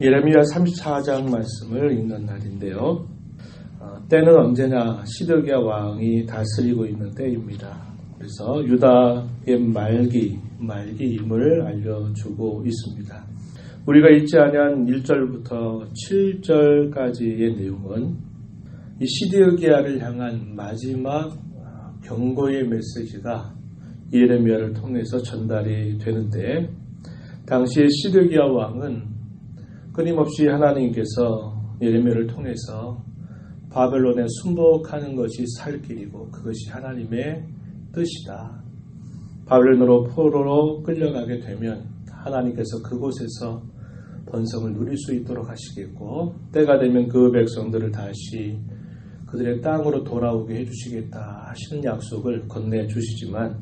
예레미야 34장 말씀을 읽는 날인데요. 어, 때는 언제나 시드기야 왕이 다스리고 있는 때입니다. 그래서 유다의 말기, 말기임을 알려주고 있습니다. 우리가 읽지 아니한 1절부터 7절까지의 내용은 이 시드기야를 향한 마지막 경고의 메시지가 예레미야를 통해서 전달이 되는데 당시의 시드기야 왕은 끊임없이 하나님께서 예레미야를 통해서 바벨론에 순복하는 것이 살 길이고 그것이 하나님의 뜻이다. 바벨론으로 포로로 끌려가게 되면 하나님께서 그곳에서 번성을 누릴 수 있도록 하시겠고 때가 되면 그 백성들을 다시 그들의 땅으로 돌아오게 해주시겠다 하시는 약속을 건네 주시지만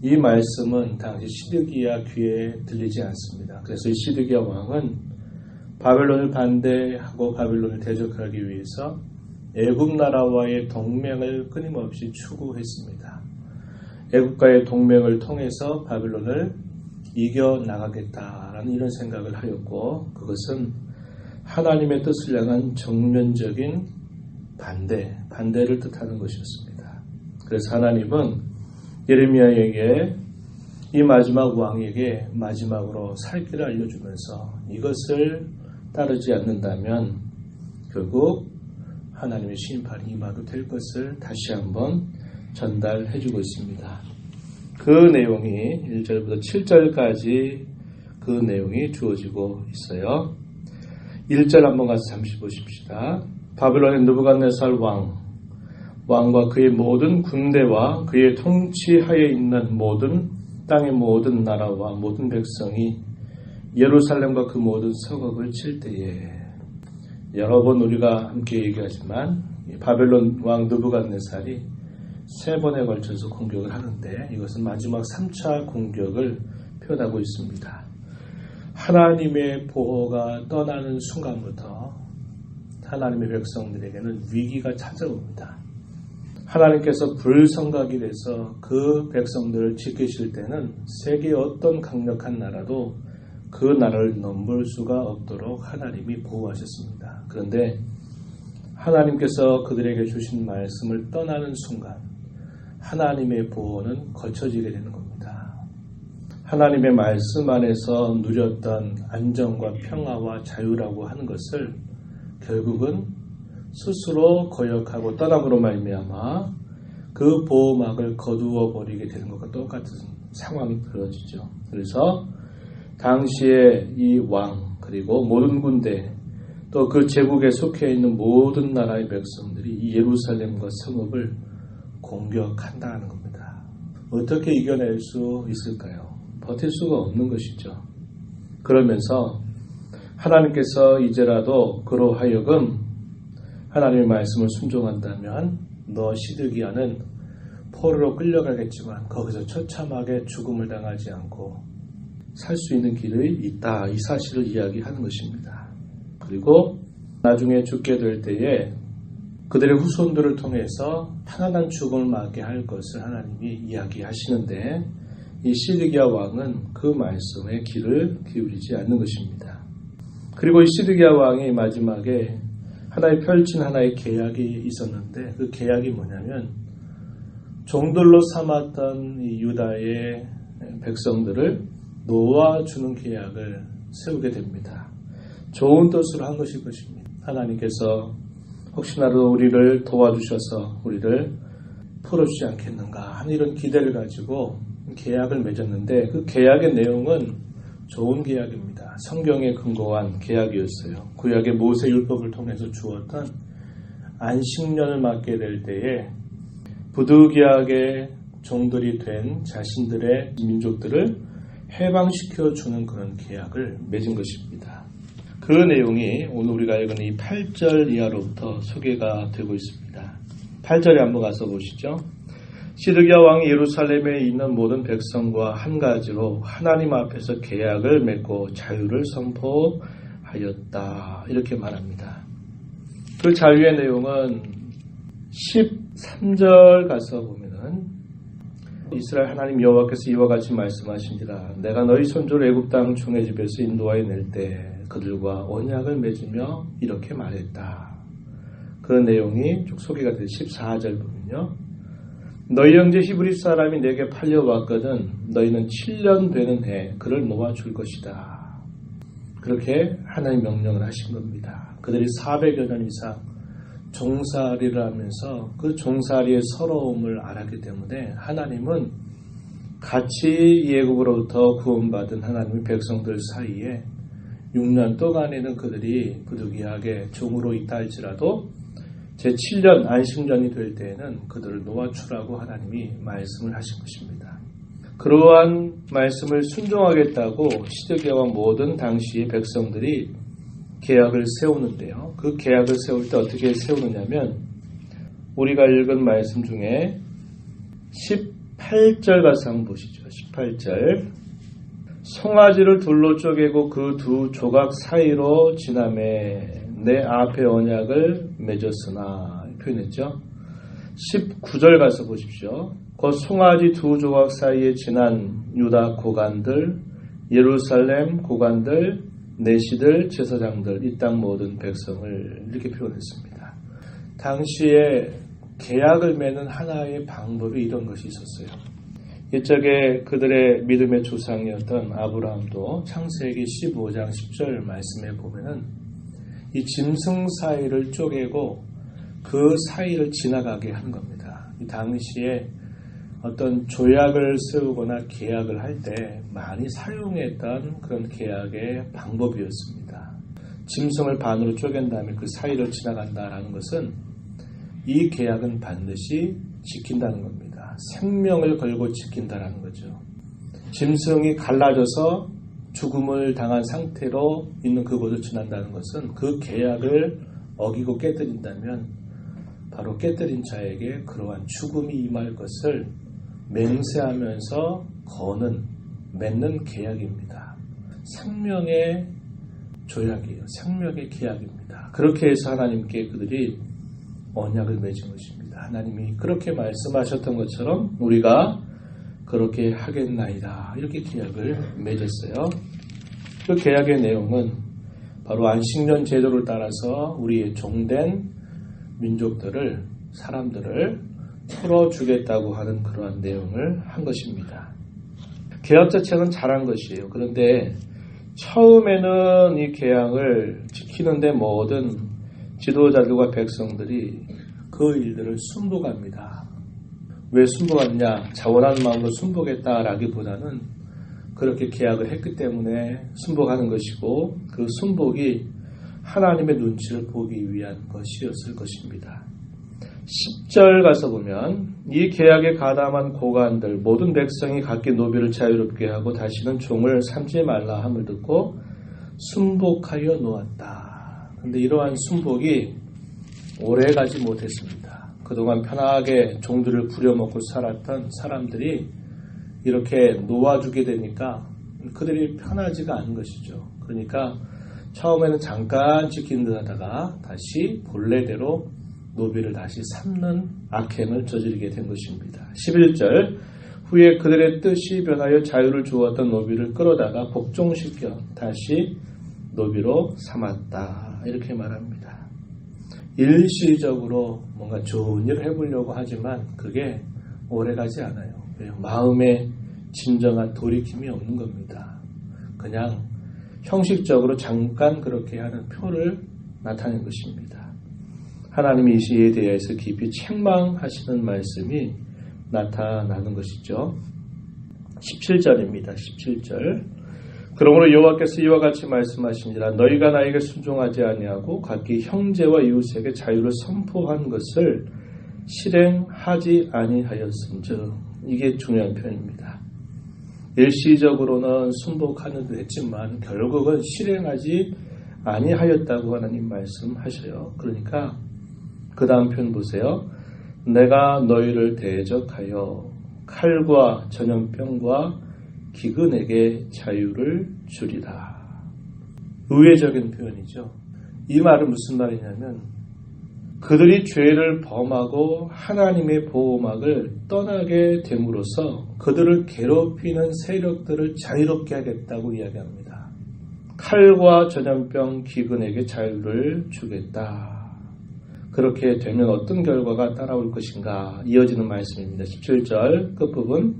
이 말씀은 당시 시드기야 귀에 들리지 않습니다. 그래서 이 시드기야 왕은 바벨론을 반대하고 바벨론을 대적하기 위해서 애굽 나라와의 동맹을 끊임없이 추구했습니다. 애국과의 동맹을 통해서 바벨론을 이겨 나가겠다라는 이런 생각을 하였고 그것은 하나님의 뜻을 향한 정면적인 반대, 반대를 뜻하는 것이었습니다. 그래서 하나님은 예레미야에게 이 마지막 왕에게 마지막으로 살 길을 알려주면서 이것을 따르지 않는다면 결국 하나님의 심판이 임하게 될 것을 다시 한번 전달해 주고 있습니다. 그 내용이 1절부터 7절까지 그 내용이 주어지고 있어요. 1절 한번 가서 잠시 보십시다. 바벨론의 느부갓네살 왕, 왕과 그의 모든 군대와 그의 통치하에 있는 모든 땅의 모든 나라와 모든 백성이 예루살렘과 그 모든 성읍을 칠 때에 여러 번 우리가 함께 얘기하지만 바벨론 왕 느부갓네살이 세 번에 걸쳐서 공격을 하는데 이것은 마지막 3차 공격을 표현하고 있습니다. 하나님의 보호가 떠나는 순간부터 하나님의 백성들에게는 위기가 찾아옵니다. 하나님께서 불성각이 돼서 그 백성들을 지키실 때는 세계 어떤 강력한 나라도 그 나라를 넘볼 수가 없도록 하나님이 보호하셨습니다. 그런데 하나님께서 그들에게 주신 말씀을 떠나는 순간 하나님의 보호는 거쳐지게 되는 겁니다. 하나님의 말씀 안에서 누렸던 안정과 평화와 자유라고 하는 것을 결국은 스스로 거역하고 떠남으로 말미암아 그 보호막을 거두어 버리게 되는 것과 똑같은 상황이 벌어지죠. 그래서 당시에 이왕 그리고 모든 군대 또 그 제국에 속해 있는 모든 나라의 백성들이 이 예루살렘과 성읍을 공격한다는 겁니다. 어떻게 이겨낼 수 있을까요? 버틸 수가 없는 것이죠. 그러면서 하나님께서 이제라도 그로 하여금 하나님의 말씀을 순종한다면 너 시드기야는 포로로 끌려가겠지만 거기서 처참하게 죽음을 당하지 않고 살 수 있는 길이 있다. 이 사실을 이야기하는 것입니다. 그리고 나중에 죽게 될 때에 그들의 후손들을 통해서 편안한 죽음을 맞게 할 것을 하나님이 이야기하시는데 이 시드기야 왕은 그 말씀에 귀를 기울이지 않는 것입니다. 그리고 이 시드기야 왕이 마지막에 하나의 펼친 하나의 계약이 있었는데 그 계약이 뭐냐면 종들로 삼았던 유다의 백성들을 놓아주는 계약을 세우게 됩니다. 좋은 뜻으로 한 것일 것입니다. 하나님께서 혹시나도 우리를 도와주셔서 우리를 풀어주지 않겠는가 하는 이런 기대를 가지고 계약을 맺었는데 그 계약의 내용은 좋은 계약입니다. 성경에 근거한 계약이었어요. 구약의 모세 율법을 통해서 주었던 안식년을 맞게 될 때에 부득이하게 종들이 된 자신들의 민족들을 해방시켜 주는 그런 계약을 맺은 것입니다. 그 내용이 오늘 우리가 읽은 이 8절 이하로부터 소개가 되고 있습니다. 8절에 한번 가서 보시죠. 시드기야 왕이 예루살렘에 있는 모든 백성과 한 가지로 하나님 앞에서 계약을 맺고 자유를 선포하였다. 이렇게 말합니다. 그 자유의 내용은 13절 가서 보면은 이스라엘 하나님 여호와께서 이와 같이 말씀하신지라 내가 너희 손주를 애굽 땅 종의 집에서 인도하여 낼 때 그들과 언약을 맺으며 이렇게 말했다. 그 내용이 쭉 소개가 된 14절 보면요. 너희 형제 히브리 사람이 내게 팔려왔거든 너희는 7년 되는 해 그를 놓아줄 것이다. 그렇게 하나님 명령을 하신 겁니다. 그들이 400여 년 이상 종살이를 하면서 그 종살이의 서러움을 알았기 때문에 하나님은 같이 예국으로부터 구원받은 하나님의 백성들 사이에 6년 동안에는 그들이 부득이하게 종으로 있다 할지라도 제7년 안식년이 될 때에는 그들을 놓아주라고 하나님이 말씀을 하신 것입니다. 그러한 말씀을 순종하겠다고 시드기와 모든 당시의 백성들이 계약을 세우는데요. 그 계약을 세울 때 어떻게 세우느냐면 우리가 읽은 말씀 중에 18절 가서 한번 보시죠. 18절 송아지를 둘로 쪼개고 그 두 조각 사이로 지남에 내 앞에 언약을 맺었으나 표현했죠. 19절 가서 보십시오. 그 송아지 두 조각 사이에 지난 유다 고관들, 예루살렘 고관들, 내시들, 제사장들, 이 땅 모든 백성을 이렇게 표현했습니다. 당시에 계약을 맺는 하나의 방법이 이런 것이 있었어요. 이쪽에 그들의 믿음의 조상이었던 아브라함도 창세기 15장 10절 말씀에 보면은 이 짐승 사이를 쪼개고 그 사이를 지나가게 한 겁니다. 이 당시에 어떤 조약을 세우거나 계약을 할 때 많이 사용했던 그런 계약의 방법이었습니다. 짐승을 반으로 쪼갠 다음에 그 사이를 지나간다라는 것은 이 계약은 반드시 지킨다는 겁니다. 생명을 걸고 지킨다라는 거죠. 짐승이 갈라져서 죽음을 당한 상태로 있는 그곳을 지난다는 것은 그 계약을 어기고 깨뜨린다면 바로 깨뜨린 자에게 그러한 죽음이 임할 것을 맹세하면서 거는 맺는 계약입니다. 생명의 조약이에요. 생명의 계약입니다. 그렇게 해서 하나님께 그들이 언약을 맺은 것입니다. 하나님이 그렇게 말씀하셨던 것처럼 우리가 그렇게 하겠나이다. 이렇게 계약을 맺었어요. 그 계약의 내용은 바로 안식년 제도를 따라서 우리의 종된 민족들을 사람들을 풀어주겠다고 하는 그러한 내용을 한 것입니다. 계약 자체는 잘한 것이에요. 그런데 처음에는 이 계약을 지키는데 모든 지도자들과 백성들이 그 일들을 순복합니다. 왜 순복하느냐? 자원하는 마음으로 순복했다라기보다는 그렇게 계약을 했기 때문에 순복하는 것이고 그 순복이 하나님의 눈치를 보기 위한 것이었을 것입니다. 10절 가서 보면 이 계약에 가담한 고관들 모든 백성이 각기 노비를 자유롭게 하고 다시는 종을 삼지 말라 함을 듣고 순복하여 놓았다. 그런데 이러한 순복이 오래 가지 못했습니다. 그동안 편하게 종들을 부려먹고 살았던 사람들이 이렇게 놓아주게 되니까 그들이 편하지가 않은 것이죠. 그러니까 처음에는 잠깐 지킨 듯 하다가 다시 본래대로 노비를 다시 삼는 악행을 저지르게 된 것입니다. 11절 후에 그들의 뜻이 변하여 자유를 주었던 노비를 끌어다가 복종시켜 다시 노비로 삼았다. 이렇게 말합니다. 일시적으로 뭔가 좋은 일을 해보려고 하지만 그게 오래가지 않아요. 마음에 진정한 돌이킴이 없는 겁니다. 그냥 형식적으로 잠깐 그렇게 하는 표를 나타낸 것입니다. 하나님이 이 시에 대해서 깊이 책망하시는 말씀이 나타나는 것이죠. 17절입니다. 17절. 그러므로 여호와께서 이와 같이 말씀하시니라 너희가 나에게 순종하지 아니하고 각기 형제와 이웃에게 자유를 선포한 것을 실행하지 아니하였음즉 이게 중요한 표현입니다. 일시적으로는 순복하는 듯 했지만 결국은 실행하지 아니하였다고 하나님 말씀하셔요. 그러니까 그 다음 편 보세요. 내가 너희를 대적하여 칼과 전염병과 기근에게 자유를 주리라. 의외적인 표현이죠. 이 말은 무슨 말이냐면 그들이 죄를 범하고 하나님의 보호막을 떠나게 됨으로써 그들을 괴롭히는 세력들을 자유롭게 하겠다고 이야기합니다. 칼과 전염병 기근에게 자유를 주겠다. 그렇게 되면 어떤 결과가 따라올 것인가 이어지는 말씀입니다. 17절 끝부분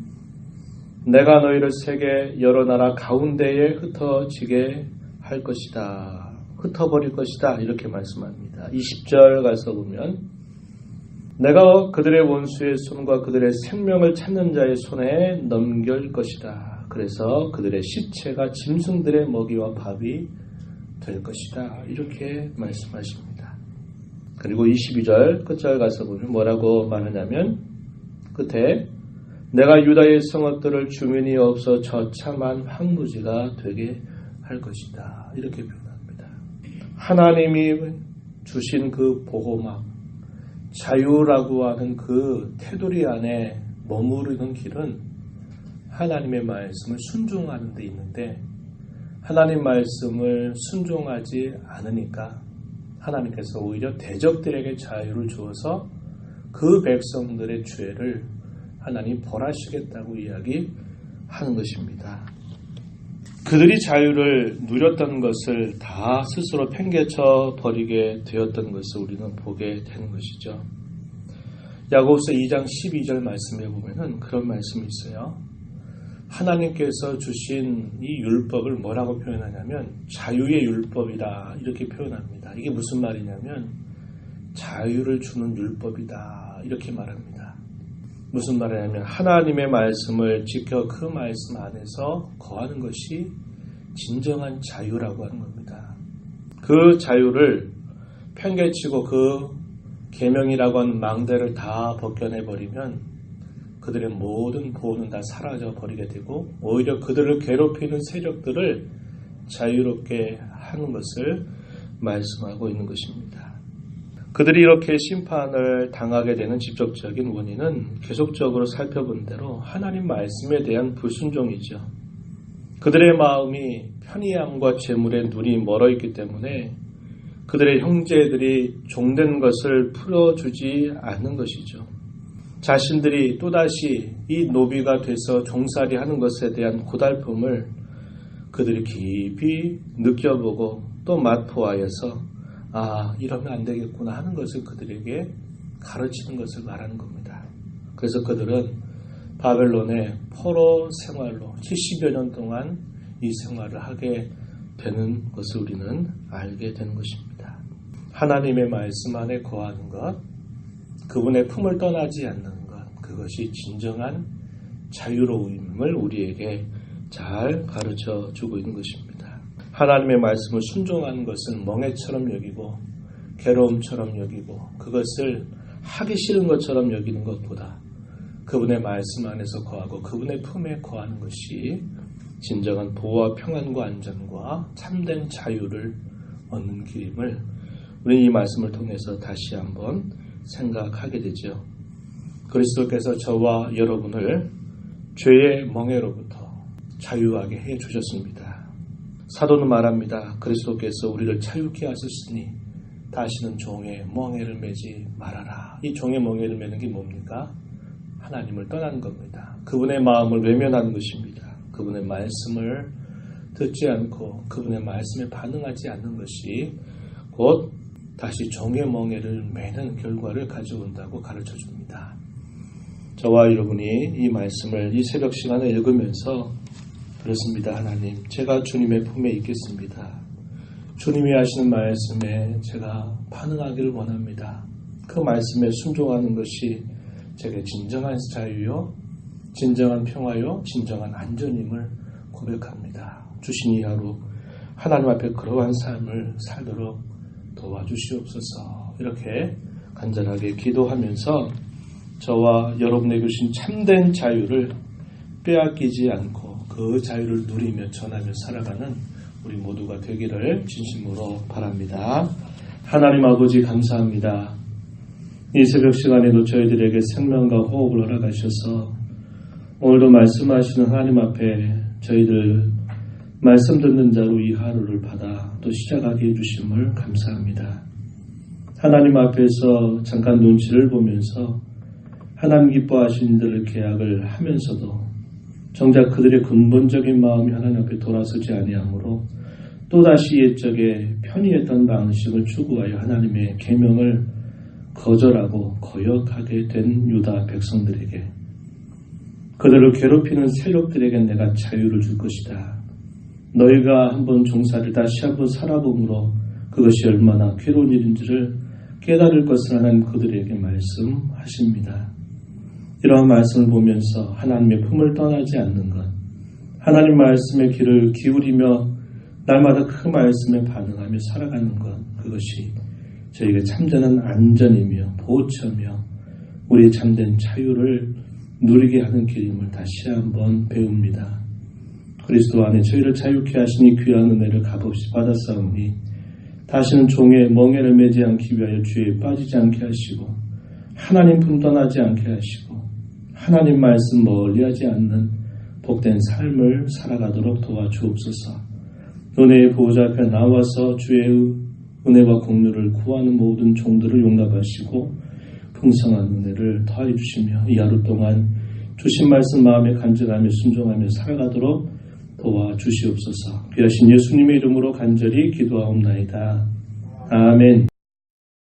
내가 너희를 세계 여러 나라 가운데에 흩어지게 할 것이다. 흩어버릴 것이다. 이렇게 말씀합니다. 20절 가서 보면 내가 그들의 원수의 손과 그들의 생명을 찾는 자의 손에 넘길 것이다. 그래서 그들의 시체가 짐승들의 먹이와 밥이 될 것이다. 이렇게 말씀하십니다. 그리고 22절 끝절 가서 보면 뭐라고 말하냐면 끝에 내가 유다의 성읍들을 주민이 없어 처참한 황무지가 되게 할 것이다. 이렇게 표현합니다. 하나님이 주신 그 보호막, 자유라고 하는 그 테두리 안에 머무르는 길은 하나님의 말씀을 순종하는 데 있는데 하나님 말씀을 순종하지 않으니까 하나님께서 오히려 대적들에게 자유를 주어서 그 백성들의 죄를 하나님 벌하시겠다고 이야기하는 것입니다. 그들이 자유를 누렸던 것을 다 스스로 팽개쳐 버리게 되었던 것을 우리는 보게 되는 것이죠. 야고보서 2장 12절 말씀에 보면은 그런 말씀이 있어요. 하나님께서 주신 이 율법을 뭐라고 표현하냐면 자유의 율법이다 이렇게 표현합니다. 이게 무슨 말이냐면 자유를 주는 율법이다 이렇게 말합니다. 무슨 말이냐면 하나님의 말씀을 지켜 그 말씀 안에서 거하는 것이 진정한 자유라고 하는 겁니다. 그 자유를 팽개치고 그 계명이라고 하는 망대를 다 벗겨내 버리면 그들의 모든 보호는 다 사라져 버리게 되고 오히려 그들을 괴롭히는 세력들을 자유롭게 하는 것을 말씀하고 있는 것입니다. 그들이 이렇게 심판을 당하게 되는 직접적인 원인은 계속적으로 살펴본 대로 하나님 말씀에 대한 불순종이죠. 그들의 마음이 편의함과 재물에 눈이 멀어 있기 때문에 그들의 형제들이 종된 것을 풀어주지 않는 것이죠. 자신들이 또다시 이 노비가 돼서 종살이 하는 것에 대한 고달픔을 그들이 깊이 느껴보고 또 맛보아해서 아, 이러면 안 되겠구나 하는 것을 그들에게 가르치는 것을 말하는 겁니다. 그래서 그들은 바벨론의 포로 생활로 70여 년 동안 이 생활을 하게 되는 것을 우리는 알게 되는 것입니다. 하나님의 말씀 안에 거하는 것, 그분의 품을 떠나지 않는 것, 그것이 진정한 자유로움을 우리에게 잘 가르쳐 주고 있는 것입니다. 하나님의 말씀을 순종하는 것은 멍해처럼 여기고 괴로움처럼 여기고 그것을 하기 싫은 것처럼 여기는 것보다 그분의 말씀 안에서 거하고 그분의 품에 거하는 것이 진정한 보호와 평안과 안전과 참된 자유를 얻는 길임을 우리 이 말씀을 통해서 다시 한번 생각하게 되죠. 그리스도께서 저와 여러분을 죄의 멍해로부터 자유하게 해 주셨습니다. 사도는 말합니다. 그리스도께서 우리를 자유케 하셨으니 다시는 종의 멍해를 매지 말아라. 이 종의 멍해를 매는 게 뭡니까? 하나님을 떠나는 겁니다. 그분의 마음을 외면하는 것입니다. 그분의 말씀을 듣지 않고 그분의 말씀에 반응하지 않는 것이 곧 다시 종의 멍에를 매는 결과를 가져온다고 가르쳐 줍니다. 저와 여러분이 이 말씀을 이 새벽 시간에 읽으면서 그렇습니다. 하나님, 제가 주님의 품에 있겠습니다. 주님이 하시는 말씀에 제가 반응하기를 원합니다. 그 말씀에 순종하는 것이 제게 진정한 자유요, 진정한 평화요, 진정한 안전임을 고백합니다. 주신 이 하루 하나님 앞에 그러한 삶을 살도록 도와주시옵소서. 이렇게 간절하게 기도하면서 저와 여러분에게 주신 참된 자유를 빼앗기지 않고 그 자유를 누리며 전하며 살아가는 우리 모두가 되기를 진심으로 바랍니다. 하나님 아버지 감사합니다. 이 새벽 시간에도 저희들에게 생명과 호흡을 허락하셔서 오늘도 말씀하시는 하나님 앞에 저희들 말씀 듣는 자로 이 하루를 받아 또 시작하게 해주심을 감사합니다. 하나님 앞에서 잠깐 눈치를 보면서 하나님 기뻐하신 이들을 계약을 하면서도 정작 그들의 근본적인 마음이 하나님 앞에 돌아서지 아니하므로 또다시 옛적에 편의했던 방식을 추구하여 하나님의 계명을 거절하고 거역하게 된 유다 백성들에게 그들을 괴롭히는 세력들에게 내가 자유를 줄 것이다. 너희가 한번 종사를 다시 한번 살아봄으로 그것이 얼마나 괴로운 일인지를 깨달을 것을 하나님 그들에게 말씀하십니다. 이러한 말씀을 보면서 하나님의 품을 떠나지 않는 것, 하나님 말씀의 귀를 기울이며 날마다 그 말씀에 반응하며 살아가는 것, 그것이 저희가 참전한 안전이며 보호처며 우리의 참된 자유를 누리게 하는 길임을 다시 한번 배웁니다. 그리스도 안에 저희를 자유케 하시니 귀한 은혜를 값없이 받았사오니 다시는 종의 멍에를 매지 않기 위하여 죄에 빠지지 않게 하시고 하나님 품 떠나지 않게 하시고 하나님 말씀 멀리하지 않는 복된 삶을 살아가도록 도와주옵소서. 은혜의 보호자 앞에 나와서 주의 은혜와 공유를 구하는 모든 종들을 용납하시고 풍성한 은혜를 더해 주시며 이 하루 동안 주신 말씀 마음에 간절하며 순종하며 살아가도록 도와주시옵소서. 귀하신 예수님의 이름으로 간절히 기도하옵나이다. 아멘.